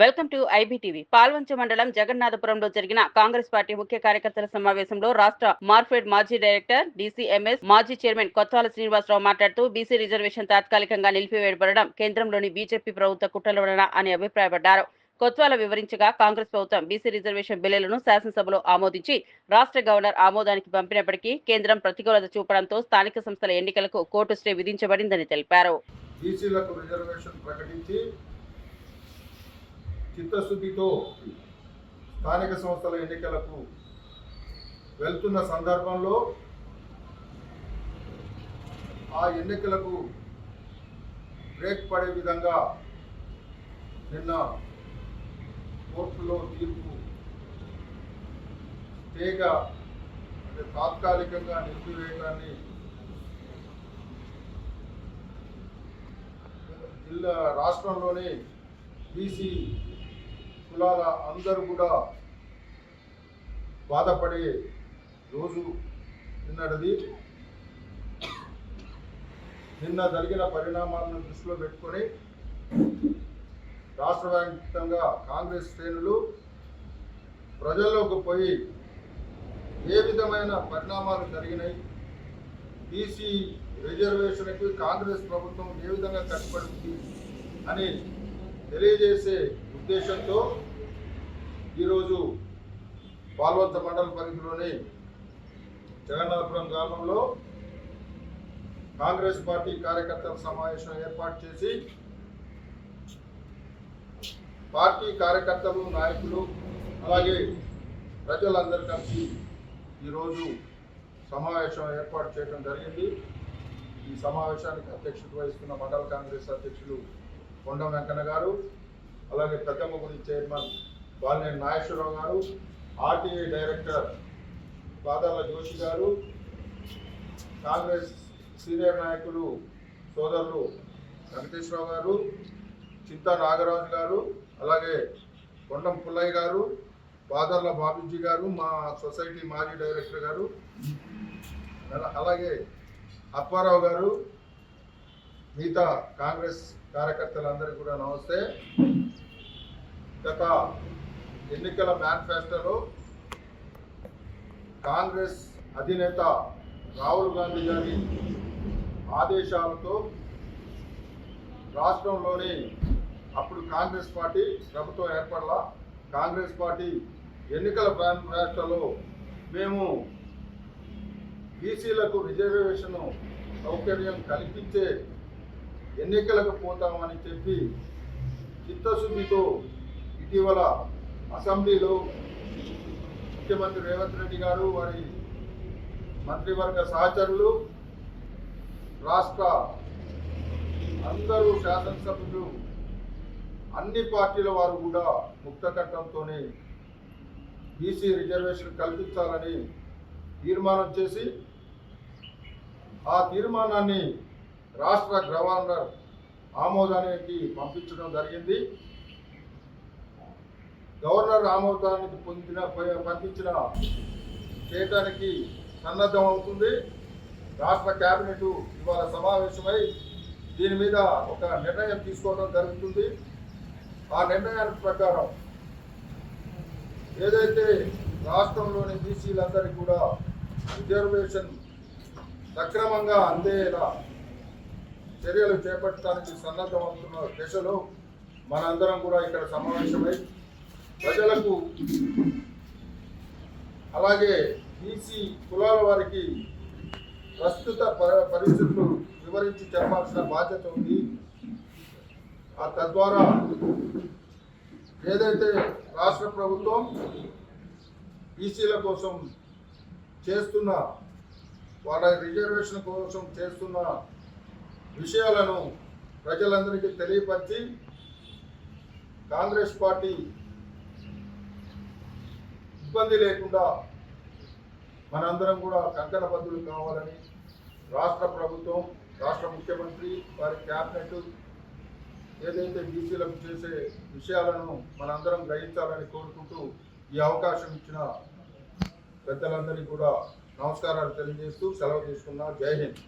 Welcome to IBTV. Palvancha మండలం జగన్నాథపురంలో జరిగిన Congress party ముఖ్య కార్యకర్తల సమావేశంలో రాష్ట్ర మార్ఫెడ్ మాజీ డైరెక్టర్ డీసీఎంఎస్ మాజీ చైర్మన్ కొత్తాల శ్రీనివాసరావు మాట్లాడుతూ బీసీ రిజర్వేషన్ తాత్కాలికంగా నిలిపివేయబడడం కేంద్రంలోని బీజేపీ ప్రభుత్వ కుట్రల వలన అని అభిప్రాయపడ్డారు. కొత్వాల వివరించగా కాంగ్రెస్ ప్రభుత్వం బీసీ రిజర్వేషన్ బిల్లులను శాసనసభలో ఆమోదించి రాష్ట్ర గవర్నర్ ఆమోదానికి పంపినప్పటికీ కేంద్రం ప్రతికూలత చూపడంతో స్థానిక సంస్థల ఎన్నికలకు కోర్టు స్టే విధించబడిందని తెలిపారు. బీసీలకు రిజర్వేషన్ ప్రకటించి చిత్తశుద్ధితో స్థానిక సంస్థల ఎన్నికలకు వెళ్తున్న సందర్భంలో ఆ ఎన్నికలకు బ్రేక్ పడే విధంగా నిన్న కోర్టులో తీర్పు స్టేగా అంటే తాత్కాలికంగా నిలిపివేయడాన్ని జిల్లా రాష్ట్రంలోని బీసీ కులాల అందరూ కూడా బాధపడే రోజు నిన్నటిది నిన్న జరిగిన పరిణామాలను దృష్టిలో పెట్టుకొని రాష్ట్ర వ్యాప్తంగా కాంగ్రెస్ శ్రేణులు ప్రజల్లోకి పోయి ఏ విధమైన పరిణామాలు జరిగినాయి? బీసీ రిజర్వేషన్కి కాంగ్రెస్ ప్రభుత్వం ఏ విధంగా కట్టుబడింది అని తెలియజేసే ఉద్దేశంతో ఈరోజు పాల్వంత మండల పరిధిలోని జగన్నాథపురం గ్రామంలో కాంగ్రెస్ పార్టీ కార్యకర్తల సమావేశం ఏర్పాటు చేసి పార్టీ కార్యకర్తలు నాయకులు అలాగే ప్రజలందరూ కలిసి ఈరోజు సమావేశం ఏర్పాటు చేయడం జరిగింది. ఈ సమావేశానికి అధ్యక్షత వహిస్తున్న మండల కాంగ్రెస్ అధ్యక్షులు కొండ వెంకన్న గారు అలాగే పెద్దమ్మగుడి చైర్మన్ బాలినేని నాగేశ్వరరావు గారు ఆర్టీఐ డైరెక్టర్ పాదాల జోషి గారు కాంగ్రెస్ సీనియర్ నాయకులు సోదరులు వెంకటేశ్వరరావు గారు చింతా నాగరాజు గారు అలాగే కొండం పుల్లయ్య గారు బాదర్ల బాబుజీ గారు మా సొసైటీ మాజీ డైరెక్టర్ గారు అలాగే అప్పారావు గారు మిగతా కాంగ్రెస్ కార్యకర్తలందరికీ కూడా నమస్తే. గత ఎన్నికల మేనిఫెస్టోలో కాంగ్రెస్ అధినేత రాహుల్ గాంధీ గారి ఆదేశాలతో రాష్ట్రంలోని అప్పుడు కాంగ్రెస్ పార్టీ ప్రభుత్వం ఏర్పడలా కాంగ్రెస్ పార్టీ ఎన్నికల మేనిఫెస్టోలో మేము బీసీలకు రిజర్వేషన్ సౌకర్యం కల్పించే ఎన్నికలకు పోతామని చెప్పి చిత్తశుద్ధితో ఇటీవల అసెంబ్లీలో ముఖ్యమంత్రి రేవంత్ రెడ్డి గారు వారి మంత్రివర్గ సహచరులు రాష్ట్ర అందరూ శాసనసభ్యులు అన్ని పార్టీల వారు కూడా ముక్తకట్టంతోనే బీసీ రిజర్వేషన్ కల్పించాలని తీర్మానం చేసి ఆ తీర్మానాన్ని రాష్ట్ర గవర్నర్ ఆమోదానికి పంపించడం జరిగింది. గవర్నర్ ఆమోదానికి పొందిన పంపించిన చేయటానికి సన్నద్ధం అవుతుంది. రాష్ట్ర కేబినెట్ ఇవాళ సమావేశమై దీని మీద ఒక నిర్ణయం తీసుకోవడం జరుగుతుంది. ఆ నిర్ణయానికి ప్రకారం ఏదైతే రాష్ట్రంలోని బీసీలందరికీ కూడా రిజర్వేషన్ సక్రమంగా అందేలా చర్యలు చేపట్టడానికి సన్నద్ధమవుతున్న దశలో మనందరం కూడా ఇక్కడ సమావేశమై ప్రజలకు అలాగే బీసీ కులాల వారికి ప్రస్తుత ప- పరిస్థితులు వివరించి చెప్పాల్సిన బాధ్యత ఉంది. ఆ తద్వారా ఏదైతే రాష్ట్ర ప్రభుత్వం బీసీల కోసం చేస్తున్న వాళ్ళ రిజర్వేషన్ కోసం చేస్తున్న విషయాలను ప్రజలందరికీ తెలియపరిచి కాంగ్రెస్ పార్టీ ఇబ్బంది లేకుండా మనందరం కూడా కంకణబద్దులు కావాలని రాష్ట్ర ప్రభుత్వం రాష్ట్ర ముఖ్యమంత్రి వారి క్యాబినెట్ ఏదైతే బీసీలకు చేసే విషయాలను మనందరం గ్రహించాలని కోరుకుంటూ ఈ అవకాశం ఇచ్చిన పెద్దలందరికీ కూడా నమస్కారాలు తెలియజేస్తూ సెలవు తీసుకున్నా జై హింద్.